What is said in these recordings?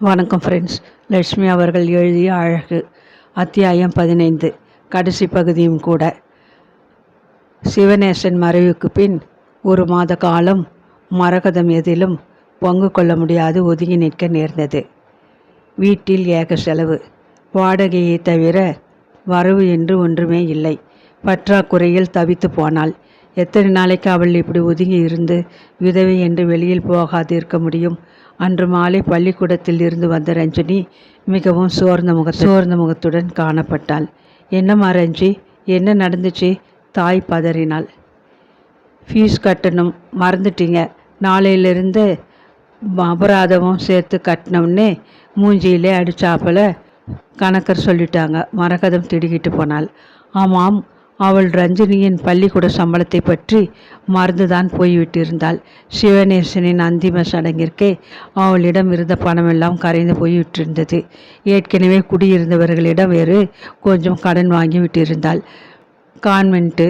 வணக்கம் ஃப்ரெண்ட்ஸ் லட்சுமி அவர்கள் எழுதிய அழகு அத்தியாயம் பதினைந்து. கடைசி பகுதியும் கூட. சிவநேசன் மறைவுக்கு பின் ஒரு மாத காலம் மரகதம் எதிலும் பங்கு கொள்ள முடியாது ஒதுங்கி நிற்க நேர்ந்தது. வீட்டில் ஏக செலவு வாடகையை தவிர வரவு என்று ஒன்றுமே இல்லை. பற்றாக்குறையில் தவித்து போனாள் எத்தனை நாளைக்கு அவள் இப்படி ஒதுங்கி இருந்து விதவை என்று வெளியில் போகாது இருக்க முடியும்? அன்று மாலை பள்ளிக்கூடத்தில் இருந்து வந்த ரஞ்சினி மிகவும் சோர்ந்த முக சோர்ந்த முகத்துடன் காணப்பட்டாள். என்னம்மா ரஞ்சி என்ன நடந்துச்சு? தாய் பதறினாள். ஃபீஸ் கட்டணும் மறந்துட்டீங்க. நாளையிலிருந்து அபராதமும் சேர்த்து கட்டினோம்னே மூஞ்சியிலே அடிச்சாப்பில் கணக்கர் சொல்லிட்டாங்க. மரகதம் திடுக்கிட்டு போனாள். ஆமாம் அவள் ரஞ்சினியின் பள்ளிக்கூட சம்பளத்தை பற்றி மறந்துதான் போய்விட்டிருந்தாள். சிவநேசனின் அந்திம சடங்கிற்கே அவளிடம் இருந்த பணமெல்லாம் கரைந்து போய்விட்டிருந்தது. ஏற்கனவே குடியிருந்தவர்களிடம் வேறு கொஞ்சம் கடன் வாங்கி விட்டிருந்தாள் கான்வென்ட்டு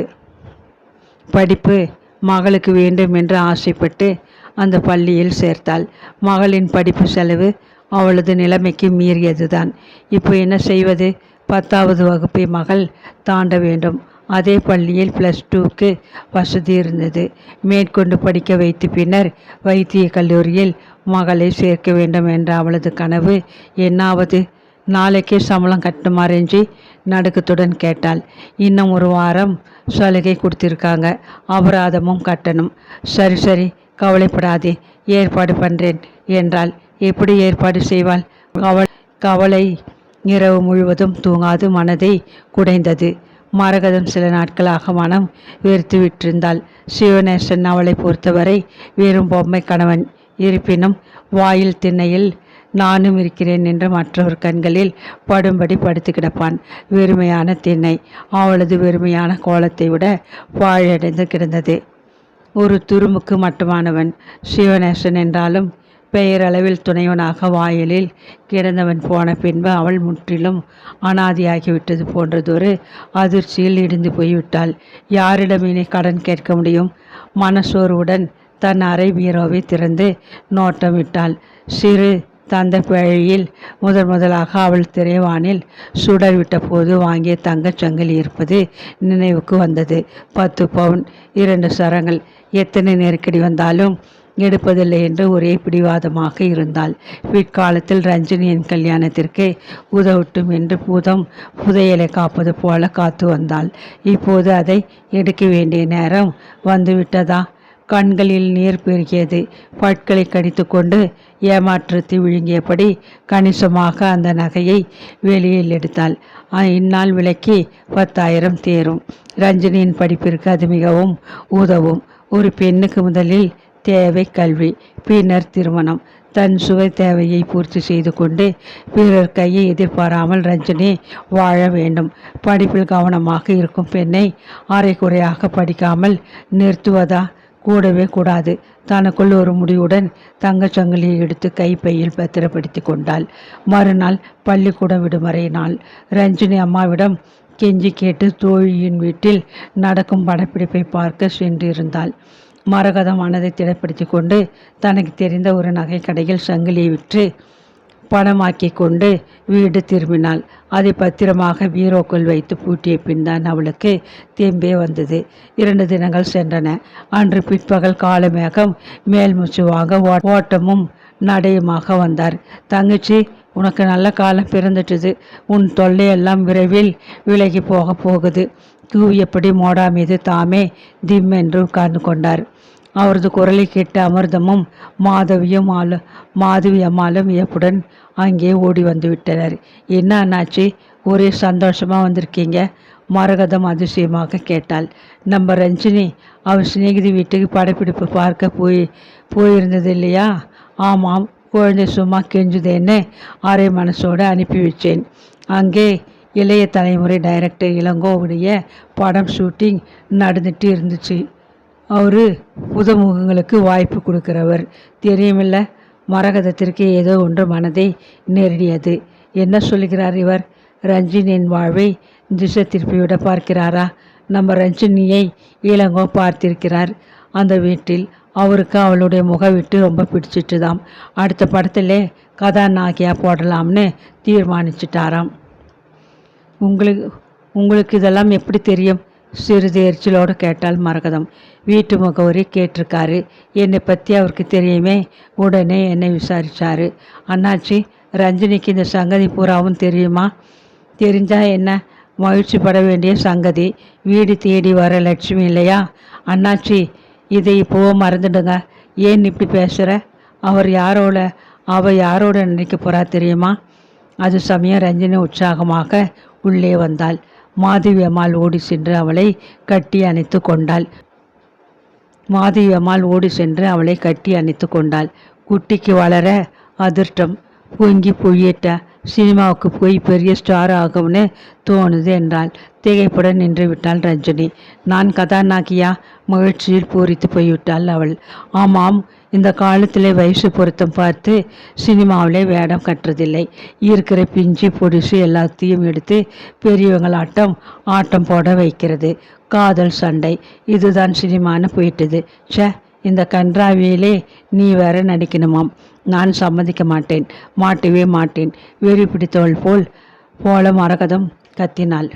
படிப்பு மகளுக்கு வேண்டும் என்று ஆசைப்பட்டு அந்த பள்ளியில் சேர்த்தாள். மகளின் படிப்பு செலவு அவளது நிலைமைக்கு மீறியதுதான். இப்போ என்ன செய்வது? பத்தாவது வகுப்பை மகள் தாண்ட வேண்டும். அதே பள்ளியில் ப்ளஸ் டூக்கு வசதி இருந்தது. மேற்கொண்டு படிக்க வைத்து பின்னர் வைத்திய கல்லூரியில் மகளை சேர்க்க வேண்டும் என்ற அவளது கனவு என்னாவது நாளைக்கே சம்பளம் கட்டணுமா நடுக்கத்துடன் கேட்டாள். இன்னும் ஒரு வாரம் சலுகை கொடுத்துருக்காங்க. அபராதமும் கட்டணும். சரி சரி கவலைப்படாதே ஏற்பாடு பண்ணுறேன் என்றாள். எப்படி ஏற்பாடு செய்வாள்? கவலை கவலை இரவு முழுவதும் தூங்காது மனதை குடைந்தது. மரகதம் சில நாட்களாக மனம் வெறுத்து விட்டிருந்தாள் சிவநேசன் அவளை பொறுத்தவரை வெறும் பொம்மை கணவன். இருப்பினும் வாயில் திண்ணையில் நானும் இருக்கிறேன் என்று மற்றவர் கண்களில் படும்படி படுத்து கிடப்பான். வெறுமையான திண்ணை. அவளது வெறுமையான கோலத்தை விட பாழடைந்து கிடந்தது. ஒரு துருமுக்கு மட்டுமானவன். சிவநேசன் என்றாலும் பெயரளவில் துணைவனாக வாயிலில் கிடந்தவன் போன பின்பு அவள் முற்றிலும் அனாதியாகிவிட்டது போன்றதொரு அதிர்ச்சியில் இடிந்து போய்விட்டாள். யாரிடம் இனி கடன் கேட்க முடியும்? மனசோர்வுடன் தன் அறை பீரோவை திறந்து நோட்டமிட்டாள். சிறு தந்த பிழையில் முதன் முதலாக அவள் திரைவானில் சுடர்விட்ட போது வாங்கிய தங்கச் சங்கிலி இருப்பது நினைவுக்கு வந்தது. பத்து பவுன் இரண்டு சரங்கள். எத்தனை நெருக்கடி வந்தாலும் எடுப்பதில்லை என்று ஒரே பிடிவாதமாக இருந்தாள். பிற்காலத்தில் ரஞ்சினியின் கல்யாணத்திற்கு உதவட்டும் என்று பூதம் புதையலை காப்பது போல காத்து வந்தாள். இப்போது அதை எடுக்க வேண்டிய நேரம் வந்துவிட்டதா? கண்களில் நீர் பெருகியது. பற்களை கடித்து கொண்டு ஏமாற்றத்தை விழுங்கியபடி கணிசமாக அந்த நகையை வெளியில் எடுத்தாள். இந்நாள் விலைக்கு பத்தாயிரம் தேரும். ரஞ்சினியின் படிப்பிற்கு அது மிகவும் உதவும். ஒரு பெண்ணுக்கு முதலில் தேவை கல்வி பின்னர் திருமணம். தன் சுவை தேவையை பூர்த்தி செய்து கொண்டு பிறர் கையை எதிர்பாராமல் ரஞ்சனி வாழ வேண்டும். படிப்பில் கவனமாக இருக்கும் பெண்ணை அரைக்குறையாக படிக்காமல் நிறுத்துவதா? கூடவே கூடாது. தனக்குள் ஒரு முடிவுடன் தங்கச்சங்கிலியை எடுத்து கைப்பையில் பத்திரப்படுத்தி கொண்டாள். மறுநாள் பள்ளிக்கூடம் விடுமுறை நாள். ரஞ்சினி அம்மாவிடம் கெஞ்சி கேட்டு தோழியின் வீட்டில் நடக்கும் படப்பிடிப்பை பார்க்க சென்றிருந்தாள். மரகதமானதை திடப்படுத்தி கொண்டு தனக்கு தெரிந்த ஒரு நகை கடையில் சங்கிலியை விற்று பணமாக்கி கொண்டு வீடு திரும்பினாள். அதை பத்திரமாக பீரோக்குள் வைத்து பூட்டிய பின் தான் அவளுக்கு தேம்பே வந்தது. இரண்டு தினங்கள் சென்றன. அன்று பிற்பகல் காலமேகம் மேல் மூச்சு வாங்க ஓட்டமும் நடையுமாக வந்தார். தங்கச்சி உனக்கு நல்ல காலம் பிறந்துட்டுது. உன் தொல்லையெல்லாம் விரைவில் விலகி போக போகுது. தூவியபடி மோடா மீது தாமே திம் என்று உட்கார்ந்து கொண்டார். அவரது குரலை கேட்டு அமிர்தமும் மாதவியும் ஆளு மாதவி அம்மாலும் வியப்புடன் அங்கே ஓடி வந்து விட்டனர் என்ன அண்ணாச்சி ஒரே சந்தோஷமாக வந்திருக்கீங்க? மரகதம் அதிசயமாக கேட்டாள். நம்ம ரஞ்சினி அவர் சிநேகிதி வீட்டுக்கு படப்பிடிப்பு பார்க்க போய் போயிருந்தது இல்லையா? ஆமாம் குழந்தை சும்மா கெஞ்சுதேன்னு அரை மனசோடு அனுப்பி வச்சேன். அங்கே இளைய தலைமுறை டைரக்டர் இளங்கோவுடைய படம் ஷூட்டிங் நடந்துட்டு இருந்துச்சு. அவர் புதுமுகங்களுக்கு வாய்ப்பு கொடுக்குறவர். தெரியுமில்ல மரகதத்திற்கு ஏதோ ஒன்று மனதை நெருடியது. என்ன சொல்கிறார் இவர்? ரஞ்சினியின் வாழ்வை திசை திருப்பிவிட பார்க்கிறாரா? நம்ம ரஞ்சினியை இளங்கோ பார்த்திருக்கிறார். அந்த வீட்டில் அவருக்கு அவளுடைய முகவிட்டு விட்டு ரொம்ப பிடிச்சிட்டுதாம். அடுத்த படத்திலே கதாநாயகியாக போடலாம்னு தீர்மானிச்சிட்டாராம். உங்களுக்கு உங்களுக்கு இதெல்லாம் எப்படி தெரியும்? சிறிது எரிச்சலோடு கேட்டால் மரகதம். வீட்டு முகவரி கேட்டிருக்காரு. என்னை பற்றி அவருக்கு தெரியுமே? உடனே என்னை விசாரித்தார் அண்ணாச்சி ரஞ்சினிக்கு இந்த சங்கதி பூராவும் தெரியுமா? தெரிஞ்சால் என்ன? மகிழ்ச்சி பட வேண்டிய சங்கதி. வீடு தேடி வர லட்சுமி இல்லையா? அண்ணாச்சி இதை இப்போவோ மறந்துடுங்க. ஏன் இப்படி பேசுகிற அவர் யாரோட அவள் யாரோட நினைக்க போகிறா தெரியுமா? அது சமயம் ரஞ்சனி உற்சாகமாக உள்ளே வந்தாள். மாதவி அம்மாள் ஓடி சென்று அவளை கட்டி அணைத்து கொண்டாள். மாதவி அம்மாள் ஓடி சென்று அவளை கட்டி அணைத்து கொண்டாள். குட்டிக்கு வளர அதிர்ஷ்டம். பொங்கி பொய்யிட்ட சினிமாவுக்கு போய் பெரிய ஸ்டார் ஆகும்னு தோணுது என்றாள். திகைப்புடன் நின்று விட்டாள் ரஞ்சனி. நான் கதாநாயகியா? மகிழ்ச்சியில் பூரித்து போய்விட்டாள் அவள். ஆமாம் இந்த காலத்தில் வயசு பொருத்தம் பார்த்து சினிமாவிலே வேடம் கட்டுறதில்லை. இருக்கிற பிஞ்சு பொடிசு எல்லாத்தையும் எடுத்து பெரியவங்களாட்டம் ஆட்டம் போட வைக்கிறது. காதல் சண்டை. இதுதான் சினிமான்னு போயிட்டுது. ச்சே இந்த கன்றாவியிலே நீ வேற நடிக்கணுமாம். நான் சம்மதிக்க மாட்டேன். மாட்டவே மாட்டேன். வெறி பிடித்தவள் போல் போல மரகதம் கத்தினாள்.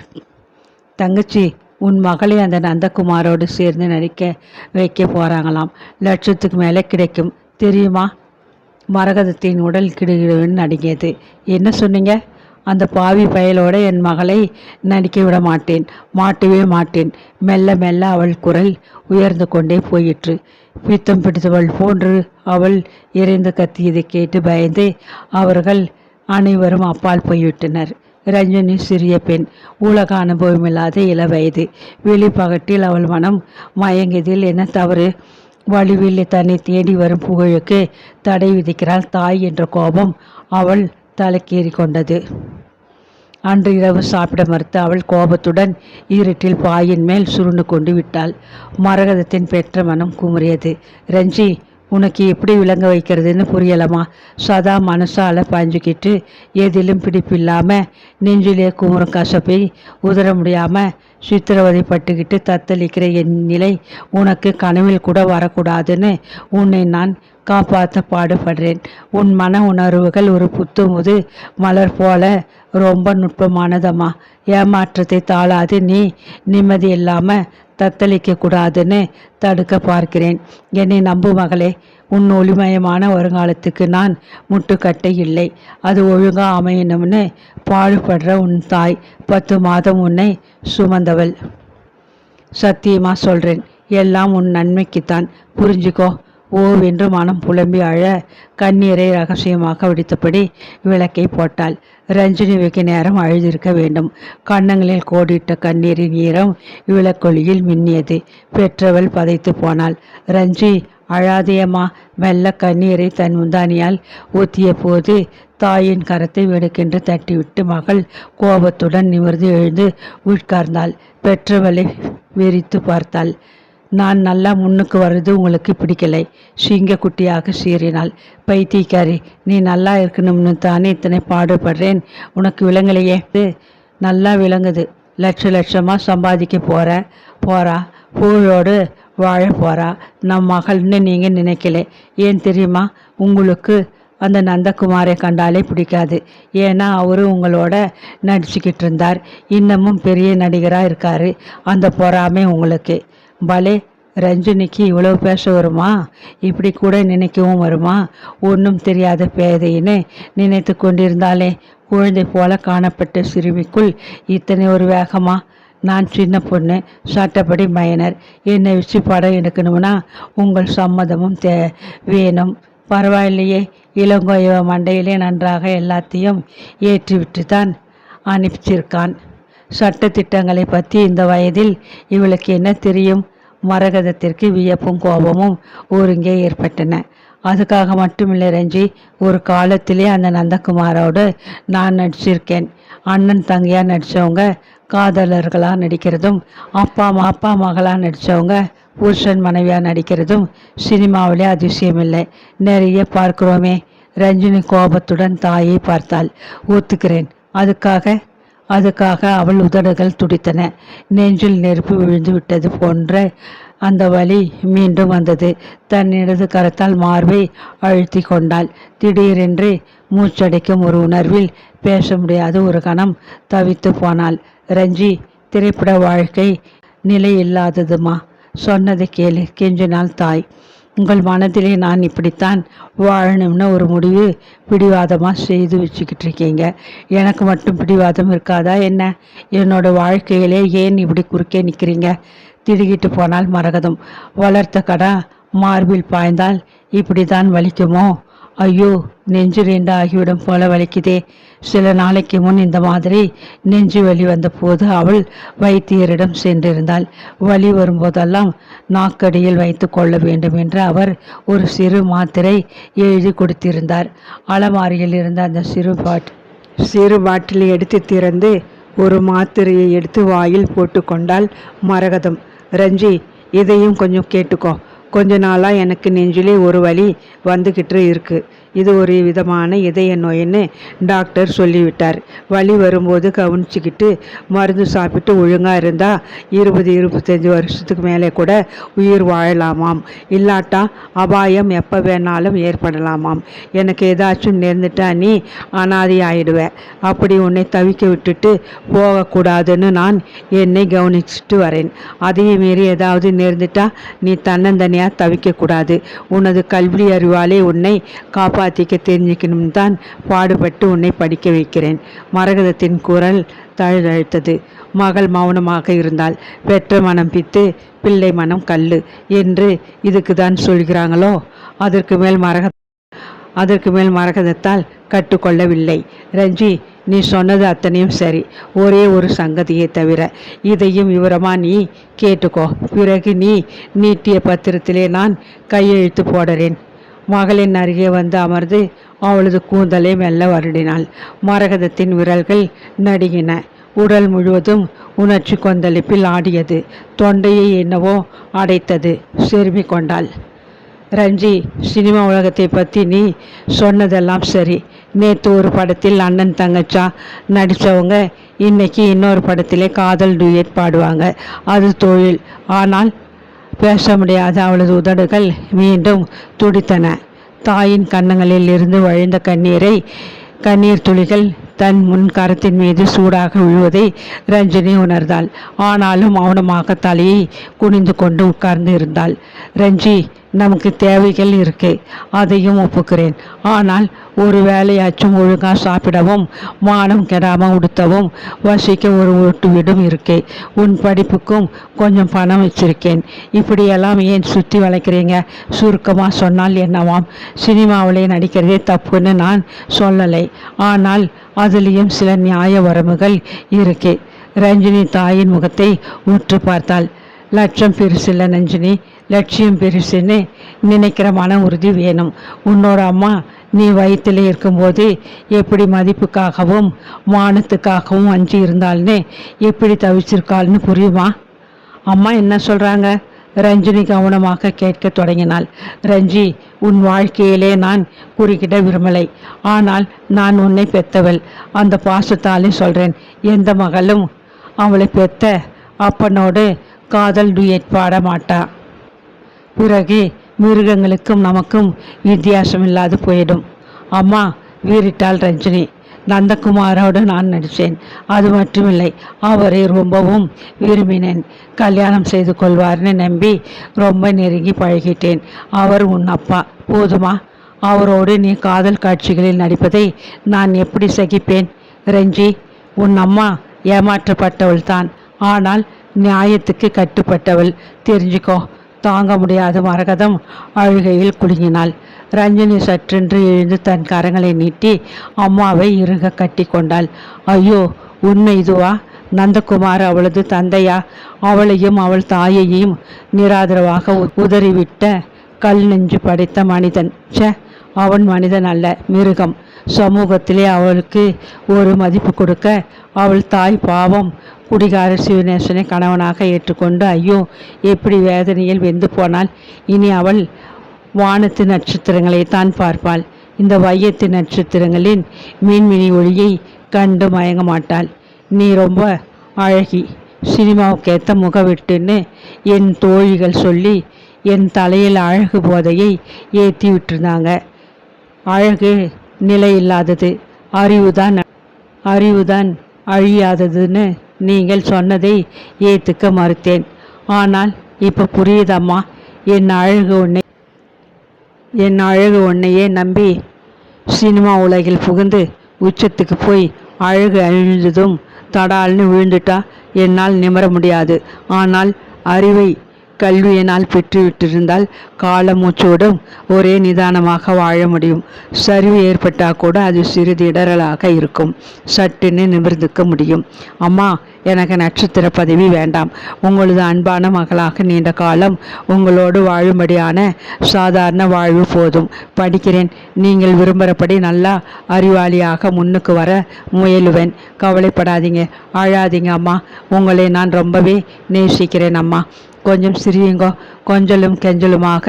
தங்கச்சி உன் மகளை அந்த நந்தகுமாரோடு சேர்ந்து நடிக்க வைக்க போகிறாங்களாம் லட்சத்துக்கு மேலே கிடைக்கும். தெரியுமா? மரகதத்தின் உடல் கிடுகிடுன்னு நடுங்கியது. என்ன சொன்னீங்க? அந்த பாவி பயலோட என் மகளை நடிக்க விட மாட்டேன். மாட்டவே மாட்டேன். மெல்ல மெல்ல அவள் குரல் உயர்ந்து கொண்டே போயிற்று. பித்தம் பிடித்தவள் போன்று அவள் இறைந்து கத்தியதை கேட்டு பயந்து அவர்கள் அனைவரும் அப்பால் போய்விட்டனர். ரஞ்சனி சிறிய பெண். உலக அனுபவமில்லாத இளவயது. வெளிப்பகட்டில் அவள் மனம் மயங்கியதில் என்ன தவறு? வலுவில் தன்னை தேடி வரும் புகழுக்கு தடை விதிக்கிறாள் தாய் என்ற கோபம் அவள் தலைக்கேறி கொண்டது அன்று இரவு சாப்பிட மறுத்து அவள் கோபத்துடன் இருட்டில் பாயின் மேல் சுருண்டு கொண்டு விட்டாள். மரகதத்தின் பெற்ற மனம் குமுறியது. ரஞ்சி உனக்கு எப்படி விளங்க வைக்கிறதுன்னு புரியலமா சதா மனசால பாஞ்சுக்கிட்டு எதிலும் பிடிப்பில்லாமல் நெஞ்சிலே குமுறும் கசப்பை உதற முடியாமல் சித்திரவதைப்பட்டுக்கிட்டு தத்தளிக்கிற என் நிலை உனக்கு கனவில் கூட வரக்கூடாதுன்னு உன்னை நான் காப்பாற்ற பாடுபடுறேன். உன் மன உணர்வுகள் ஒரு புத்துமுது மலர் போல ரொம்ப நுட்பமானதம்மா. ஏமாற்றத்தை தாளாது நீ நிம்மதி இல்லாமல் தத்தளிக்க கூடாதுன்னு தடுக்க பார்க்கிறேன். என்னை நம்பு மகளே உன் ஒளிமயமான வருங்காலத்துக்கு நான் முட்டுக்கட்டை இல்லை. அது ஒழுங்கா அமையணும்னு பாடுபடுற உன் தாய் பத்து மாதம் உன்னை சுமந்தவள். சத்தியமாக சொல்கிறேன் எல்லாம் உன் நன்மைக்குத்தான். புரிஞ்சுக்கோ ஓவென்று மனம் புலம்பி அழ கண்ணீரை ரகசியமாக விடுத்தபடி விளக்கை போட்டாள். ரஞ்சினி வெகு நேரம் அழுதிருக்க வேண்டும். கன்னங்களில் கோடிட்ட கண்ணீரின் ஈரம் விளக்கொலியில் மின்னியது. பெற்றவள் பதைத்து போனாள். ரஞ்சி அழாதேயம்மா மெல்ல கண்ணீரை தன் முந்தானியால் ஊத்திய போது தாயின் கரத்தை வெடுக்கென்று தட்டிவிட்டு மகள் கோபத்துடன் நிமிர்ந்து எழுந்து உட்கார்ந்தாள். பெற்றவளை வெறித்து பார்த்தாள். நான் நல்லா முன்னுக்கு வர்றது உங்களுக்கு பிடிக்கலை. சிங்க குட்டியாக சீறினாள். பைத்தியக்காரி நீ நல்லா இருக்கணும்னு தானே இத்தனை பாடுபடுறேன்? உனக்கு விளங்கலையே? நல்லா விளங்குது. லட்ச லட்சமாக சம்பாதிக்க போகிற போறா. புகழோடு வாழ போறா. நம் மகள்னு நீங்கள் நினைக்கல. ஏன் தெரியுமா? உங்களுக்கு அந்த நந்தகுமாரை கண்டாலே பிடிக்காது. ஏன்னா அவரு உங்களோட நடிச்சுக்கிட்டு இருந்தார். இன்னமும் பெரிய நடிகராக இருக்காரு. அந்த பொறாமை உங்களுக்கு. பலே ரஞ்சினிக்கு இவ்வளோ பேச வருமா? இப்படி கூட நினைக்கவும் வருமா? ஒன்றும் தெரியாத பேதையின்னு நினைத்து கொண்டிருந்தாலே குழந்தை போல காணப்பட்ட சிறுமிக்குள் இத்தனை ஒரு வேகமா நான் சின்ன பொண்ணு சட்டப்படி மைனர் என்னை வச்சு படம் எடுக்கணும்னா உங்கள் சம்மதமும் தே வேணும். பரவாயில்லையே இளங்கோயவ மண்டையிலே நன்றாக எல்லாத்தையும் ஏற்றிவிட்டு தான் அனுப்பிச்சிருக்கான். சட்ட திட்டங்களை பற்றி இந்த வயதில் இவளுக்கு என்ன தெரியும்? மரகதத்திற்கு வியப்பும் கோபமும் ஒருங்கே ஏற்பட்டன. அதுக்காக மட்டுமில்லை ரஞ்சி ஒரு காலத்திலே அந்த நந்தகுமாரோடு நான் நடிச்சிருக்கேன். அண்ணன் தங்கையாக நடித்தவங்க காதலர்களாக நடிக்கிறதும் அப்பா அம்மா அப்பா மகளாக நடித்தவங்க புருஷன் மனைவியாக நடிக்கிறதும் சினிமாவிலே அதிசயமில்லை. நிறைய பார்க்கிறோமே. ரஞ்சினி கோபத்துடன் தாயை பார்த்தாள் ஒத்துக்கிறேன். அதுக்காக அதுக்காக அவள் உதடுகள் துடித்தன. நெஞ்சில் நெருப்பு விழுந்து விட்டது போன்ற அந்த வலி மீண்டும் வந்தது. தன் இடது கரத்தால் மார்பை அழுத்தி கொண்டாள். திடீரென்று மூச்சடைக்கும் ஒரு உணர்வில் பேச முடியாத ஒரு கணம் தவித்து போனாள். ரஞ்சி திரைப்பட வாழ்க்கை நிலை இல்லாததுமா சொன்னதை கேளு கெஞ்சினாள் தாய். உங்கள் மனதிலே நான் இப்படித்தான் வாழணும்னு ஒரு முடிவு பிடிவாதமாக செய்து வச்சுக்கிட்டு இருக்கீங்க எனக்கு மட்டும் பிடிவாதம் இருக்காதா என்ன? என்னோட வாழ்க்கையிலே ஏன் இப்படி குறுக்கே நிற்கிறீங்க திடுகிட்டு போனால் மரகதம். வளர்த்த கடா மார்பில் பாய்ந்தால் இப்படி தான் வலிக்குமோ? ஐயோ நெஞ்சு நீண்ட ஆகிவிடும் போல வலிக்குதே. சில நாளைக்கு முன் இந்த மாதிரி நெஞ்சு வலி வந்தபோது அவள் வைத்தியரிடம் சென்றிருந்தாள். வலி வரும்போதெல்லாம் நாக்கடியில் வைத்து கொள்ள வேண்டும் என்று அவர் ஒரு சிறு மாத்திரை எழுதி கொடுத்திருந்தார். அலமாரியில் இருந்த அந்த சிறு பாட் சிறு பாட்டிலை எடுத்து திறந்து ஒரு மாத்திரையை எடுத்து வாயில் போட்டுக்கொண்டால் மரகதம். ரஞ்சி இதையும் கொஞ்சம் கேட்டுக்கோ. கொஞ்ச நாளாக எனக்கு நெஞ்சிலே ஒரு வலி வந்துக்கிட்டு இருக்கு. இது ஒரு விதமான இதய நோயின்னு டாக்டர் சொல்லிவிட்டார். வலி வரும்போது கவனிச்சுக்கிட்டு மருந்து சாப்பிட்டு ஒழுங்காக இருந்தால் இருபது இருபத்தஞ்சி வருஷத்துக்கு மேலே கூட உயிர் வாழலாமாம். இல்லாட்டா அபாயம் எப்போ வேணாலும் ஏற்படலாமாம். எனக்கு ஏதாச்சும் நேர்ந்துட்டா நீ அனாதி ஆயிடுவேன் அப்படி உன்னை தவிக்க விட்டுட்டு போகக்கூடாதுன்னு நான் என்னை கவனிச்சுட்டு வரேன். அதையும் மீறி ஏதாவது நேர்ந்துட்டா நீ தன்னந்தனியாக தவிக்கக்கூடாது. உனது கல்வி அறிவாலே உன்னை காப்பா காப்பாற்றிக்க தெரிஞ்சுக்கணும் தான் பாடுபட்டு உன்னை படிக்க வைக்கிறேன். மரகதத்தின் குரல் தழுதழுத்தது. மகள் மௌனமாக இருந்தால் பெற்ற மனம் பித்து பிள்ளை மனம் கல்லு என்று இதுக்கு தான் சொல்கிறாங்களோ? அதற்கு மேல் மரக அதற்கு மேல் மரகதத்தால் கட்டுக்கொள்ளவில்லை. ரஞ்சி நீ சொன்னது அத்தனையும் சரி. ஒரே ஒரு சங்கதியை தவிர இதையும் விவரமா நீ கேட்டுக்கோ. பிறகு நீ நீட்டிய பத்திரத்திலே நான் கையெழுத்து போடுறேன். மகளின் அருகே வந்து அமர்ந்து அவளது கூந்தலை மெல்ல வருடினாள். மரகதத்தின் விரல்கள் நடுங்கின. உடல் முழுவதும் உணர்ச்சி கொந்தளிப்பில் ஆடியது. தொண்டையை என்னவோ அடைத்தது. செருமிக் கொண்டாள். ரஞ்சி சினிமா உலகத்தை பற்றி நீ சொன்னதெல்லாம் சரி. நேற்று ஒரு படத்தில் அண்ணன் தங்கச்சா நடித்தவங்க இன்னைக்கு இன்னொரு படத்திலே காதல் டூயட் பாடுவாங்க. அது தொழில். ஆனால் பேச முடியாத அவளது உதடுகள் மீண்டும் துடித்தன. தாயின் கன்னங்களில் இருந்து வழிந்த கண்ணீரை கண்ணீர் துளிகள் தன் முன் கரத்தின் மீது சூடாக விழுவதை ரஞ்சினி உணர்ந்தாள். ஆனாலும் மௌனமாக தலையை குனிந்து கொண்டு உட்கார்ந்து இருந்தாள் ரஞ்சி நமக்கு தேவைகள் இருக்குது அதையும் ஒப்புக்கிறேன். ஆனால் ஒரு வேலையாச்சும் ஒழுங்காக சாப்பிடவும் மானம் கெடாமல் உடுத்தவும் வசிக்க ஒரு ஒட்டு வீடும் இருக்கு. உன் படிப்புக்கும் கொஞ்சம் பணம் வச்சிருக்கேன். இப்படியெல்லாம் ஏன் சுற்றி வளைக்கிறீங்க? சுருக்கமாக சொன்னால் என்னவாம்? சினிமாவிலே நடிக்கிறதே தப்புன்னு நான் சொல்லலை. ஆனால் அதுலேயும் சில நியாய வரம்புகள் இருக்கு. ரஞ்சினி தாயின் முகத்தை உற்று பார்த்தாள். லட்சம் பெருசில்ல நஞ்சினி லட்சியம் பெருசுன்னு நினைக்கிற மன உறுதி வேணும். உன்னோட அம்மா நீ வயிற்றில் இருக்கும்போது எப்படி மதிப்புக்காகவும் மானத்துக்காகவும் அஞ்சு இருந்தாள்னு எப்படி தவிச்சிருக்காள்னு புரியுமா? அம்மா என்ன சொல்கிறாங்க ரஞ்சினி கவனமாக கேட்க தொடங்கினாள். ரஞ்சி உன் வாழ்க்கையிலே நான் குறுக்கிட விரும்பலை. ஆனால் நான் உன்னை பெத்தவள். அந்த பாசத்தாலே சொல்கிறேன் எந்த மகளும் அவளை பெத்த அப்பனோடு காதல் டுயட் பாட மாட்டான் பிறகு மிருகங்களுக்கும் நமக்கும் வித்தியாசம் இல்லாது போயிடும். அம்மா வீறிட்டாள் ரஞ்சினி நந்தகுமாரோடு நான் நடித்தேன். அது மட்டுமில்லை அவரை ரொம்பவும் விரும்பினேன். கல்யாணம் செய்து கொள்வார்னு நம்பி ரொம்ப நெருங்கி பழகிட்டேன். அவர் உன் அப்பா. போதுமா? அவரோடு நீ காதல் காட்சிகளில் நடிப்பதை நான் எப்படி சகிப்பேன்? ரஞ்சி உன் அம்மா ஏமாற்றப்பட்டவள் தான் ஆனால் நியாயத்துக்கு கட்டுப்பட்டவள். தெரிஞ்சுக்கோ தாங்க முடியாத மரகதம் அழுகையில் குலுங்கினாள். ரஞ்சினி சற்றென்று எழுந்து தன் கரங்களை நீட்டி அம்மாவை இறுக கட்டி கொண்டாள். ஐயோ உண்மை இதுவா? நந்தகுமார் அவளது தந்தையா? அவளையும் அவள் தாயையும் நிராதரவாக உ- உதறிவிட்ட கல் நெஞ்சு படைத்த மனிதன். ச்சே அவன் மனிதன் அல்ல மிருகம். சமூகத்திலே அவளுக்கு ஒரு மதிப்பு கொடுக்க அவள் தாய் பாவம் குடிகார சிவநேசனை கணவனாக ஏற்றுக்கொண்டு ஐயோ எப்படி வேதனையில் வெந்து போனால் இனி அவள் வானத்து நட்சத்திரங்களை தான் பார்ப்பாள். இந்த வையத்து நட்சத்திரங்களின் மீன்மினி ஒளியை கண்டு மயங்க மாட்டாள். நீ ரொம்ப அழகி சினிமாவுக்கேற்ற முகவிட்டுன்னு என் தோழிகள் சொல்லி என் தலையில் அழகு போதையை ஏற்றி விட்டுருந்தாங்க. அழகு நிலையில்லாதது அறிவுதான் அறிவுதான் அழியாததுன்னு நீங்கள் சொன்னதை ஏத்துக்க மறுத்தேன். ஆனால் இப்போ புரியுதம்மா என் அழகு உன்னை என் அழகு உன்னையே நம்பி சினிமா உலகில் புகுந்து உச்சத்துக்கு போய் அழகு அழிந்ததும் தடால்னு விழுந்துட்டா என்னால் நிமர முடியாது. ஆனால் அறிவை கல்வியினால் பெற்றுவிட்டிருந்தால் காலமூச்சோடும் ஒரே நிதானமாக வாழ முடியும். சரிவு ஏற்பட்டால் கூட அது சிறிது இடரலாக இருக்கும். சட்டுன்னு நிமிர்ந்துக்க முடியும். அம்மா எனக்கு நட்சத்திர பதவி வேண்டாம். உங்களது அன்பான மகளாக நீண்ட காலம் உங்களோடு வாழும்படியான சாதாரண வாழ்வு போதும். படிக்கிறேன். நீங்கள் விரும்புகிறபடி நல்லா அறிவாளியாக முன்னுக்கு வர முயலுவேன். கவலைப்படாதீங்க. அழாதீங்க அம்மா. உங்களை நான் ரொம்பவே நேசிக்கிறேன் அம்மா. கொஞ்சம் சிரியுங்கோ. கொஞ்சலும் கெஞ்சலுமாக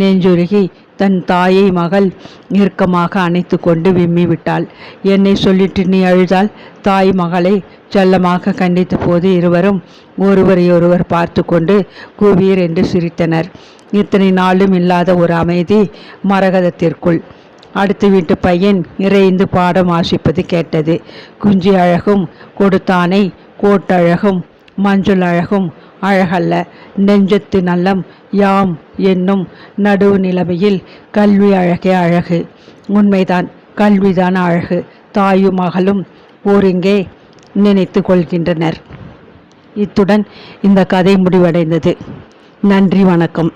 நெஞ்சுருகி தன் தாயை மகள் இறுக்கமாக அணைத்து கொண்டு விம்மி விட்டாள் என்னை சொல்லிட்டு நீ அழுதால்? தாய் மகளை செல்லமாக கண்டித்த போது இருவரும் ஒருவரையொருவர் பார்த்து கொண்டு கூவீர் என்று சிரித்தனர். இத்தனை நாளும் இல்லாத ஒரு அமைதி மரகதத்திற்குள். அடுத்த வீட்டு பையன் இறைந்து பாடம் வாசிப்பது கேட்டது. குஞ்சி அழகும் கொடுத்தானை கோட்டழகும் மஞ்சள் அழகும் அழகல்ல. நெஞ்சத்து நல்லம் யாம் என்னும் நடுவு நிலைமையில் கல்வி அழகே அழகு. உண்மைதான் கல்விதான் அழகு. தாயும் மகளும் ஓரிங்கே நினைத்து கொள்கின்றனர். இத்துடன் இந்த கதை முடிவடைந்தது. நன்றி வணக்கம்.